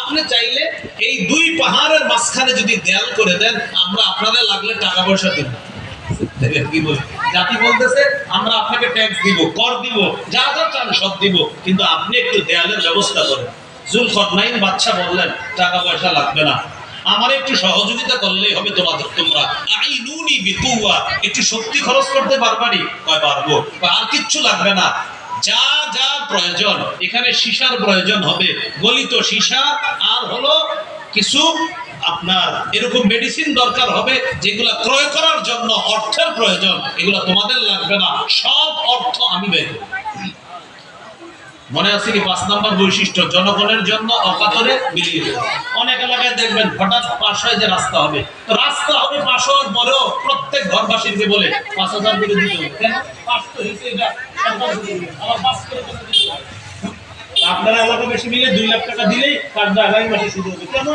আপনি চাইলে এই দুই পাহাড়ের মাঝখানে যদি দেয়াল করে দেন, আমরা আপনাদের লাগলে টাকা পয়সা দেব। একটু লাগবে না। আমার একটু সহযোগিতা করলেই হবে একটু শক্তি খরচ করতে পারবানি? পারব। আর কিচ্ছু লাগবে না। যা যা প্রয়োজন। এখানে সীসার প্রয়োজন হবে। গলিত সীসা, আর হলো কিছু আপনার এরকম মেডিসিন দরকার হবে, যেগুলো ক্রয় করার জন্য অর্থের প্রয়োজন। এগুলো তোমাদের লাগবে না। সব অর্থ আমি বের মনে আছে কি? পাঁচ নাম্বার বৈশিষ্ট্য, জনগণের জন্য অকাতরে মিলিয়ে অনেক এলাকায় দেখবেন হঠাৎ পাশ হয়ে যে রাস্তা হবে। রাস্তা হবে হওয়ার পরেও প্রত্যেক ঘরবাসীকে বলে, পাঁচ হাজার করে দিতে কেন। আপনারা এলাকা বেশি মিলে দুই লাখ টাকা দিলেই কার্ডটা আগামী মাসে শুরু হবে। কেন?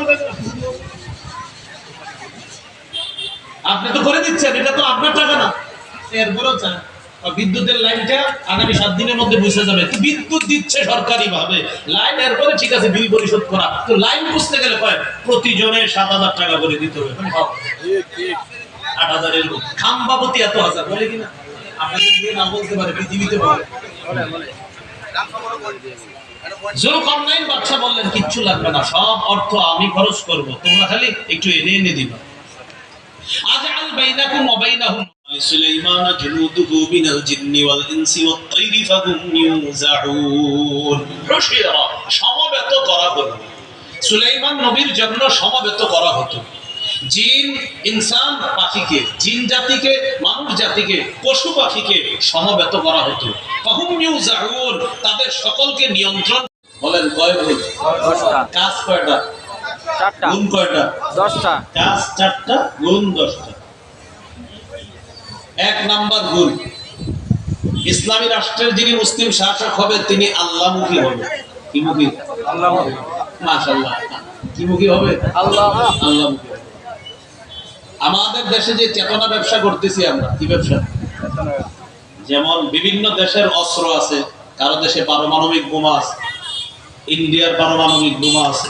আপনি তো করে দিচ্ছেন, এটা তো আপনার টাকা না। এরপরেও চান। বিদ্যুতের লাইনটা আগামী সাত দিনের মধ্যে বুঝে যাবে। বিদ্যুৎ দিচ্ছে সরকারি ভাবে লাইন এরপরে ঠিক আছে, বিল পরিশোধ করা। তো লাইন বুঝতে গেলে কয়? প্রতিজনের সাত হাজার টাকা করে দিতে হবে। মানে আট হাজার এরকম খাম এত হাজার বলে কিনা? আপনাদের দিয়ে না বলতে পারে পৃথিবীতে বলে। জোর অনলাইন বাচ্চা বললেন কিচ্ছু লাগবে না সব অর্থ আমি খরচ করব। তোমরা খালি একটু এনে এনে দিবা। আজআল বাইনাকুম ওয়া বাইনাহুম। সুলাইমান জুনুদুহু মিনাল জিন্নি ওয়াল ইনসি ওয়াত তাইরি ফাহুম ইউজাউন রশিরা সমবেত করা হলো। সুলাইমান নবীর জন্য সমবেত করা হতো। জিন ইনসান পাখিকে জিন জাতিকে মানুষ জাতিকে পশু পাখিকে সমবেত করা হতো। তাদের সকলকে নিয়ন্ত্রণ বলেন কয় দশটা। কাজ কয়টা? গুণ কয়টা? দশটা। কাজ চারটা গুণ দশটা। এক নাম্বার গুণ। ইসলামী রাষ্ট্রের যিনি মুসলিম শাসক হবে তিনি আল্লাহমুখী হবে কি মুখী? আল্লাহ মাশাল্লাহ হবে? আল্লাহ। আল্লাহমুখী। আমাদের দেশে যে চেতনা ব্যবসা করতেছি আমরা, কি ব্যবসা? যেমন বিভিন্ন দেশের অস্ত্র আছে, কারও দেশে পারমাণবিক বোমা আছে, ইন্ডিয়ার পারমাণবিক বোমা আছে,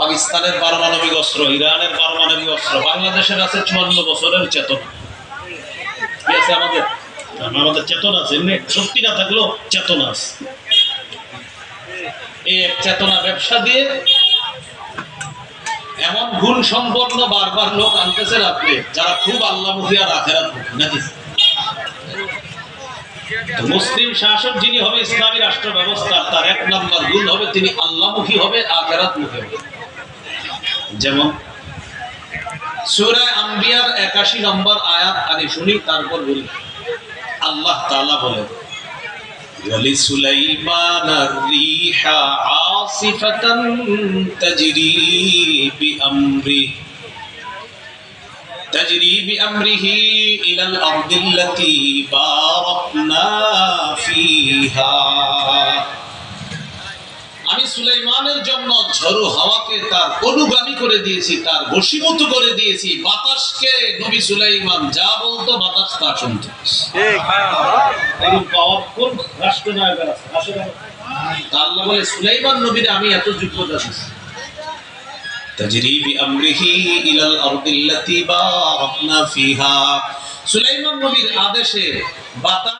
পাকিস্তানের পারমাণবিক অস্ত্র, ইরানের পারমাণবিক অস্ত্র, বাংলাদেশের আছে চুয়ান্ন বছরের চেতনা। কি আছে আমাদের? আমাদের চেতনা আছে, এমনি শক্তি না থাকলেও চেতনা আছে। এই চেতনা ব্যবসা দিয়ে এমন গুণ সম্পন্ন বারবার লোক আনতেছেন আপনি যারা খুব আল্লাহমুখী আর আখেরাত নাকি? মুসলিম শাসক যিনি হবে ইসলামী রাষ্ট্র ব্যবস্থা, তার এক নম্বর গুণ হবে তিনি আল্লাহমুখী হবে আখেরাত মুখী হবে। যেমন সূরা আম্বিয়ার 81 নম্বর আয়াত, আগে শুনি, তারপর বলি। আল্লাহ তাআলা বলেন ولسليمان الريح عاصفة تجري بأمره تجري بأمره إلى الأرض التي باركنا فيها আমি সুলাইমানের জন্য ঝড়ো হাওয়াকে তার অনুগামী করে দিয়েছি তার বশীভূত করে দিয়েছি বাতাসকে নবী সুলাইমান যা বলতো বাতাস তা শুনতো ঠিক এরূপ পাওয়ার কোন রাষ্ট্রনায়কের আছে আসলে তা আল্লাহ বলে সুলাইমান নবীর আমি এত যোগ্যতা দিয়েছি تجري بأمره إلى الأرض التي باركنا فيها সুলাইমান নবীর আদেশে বাতাস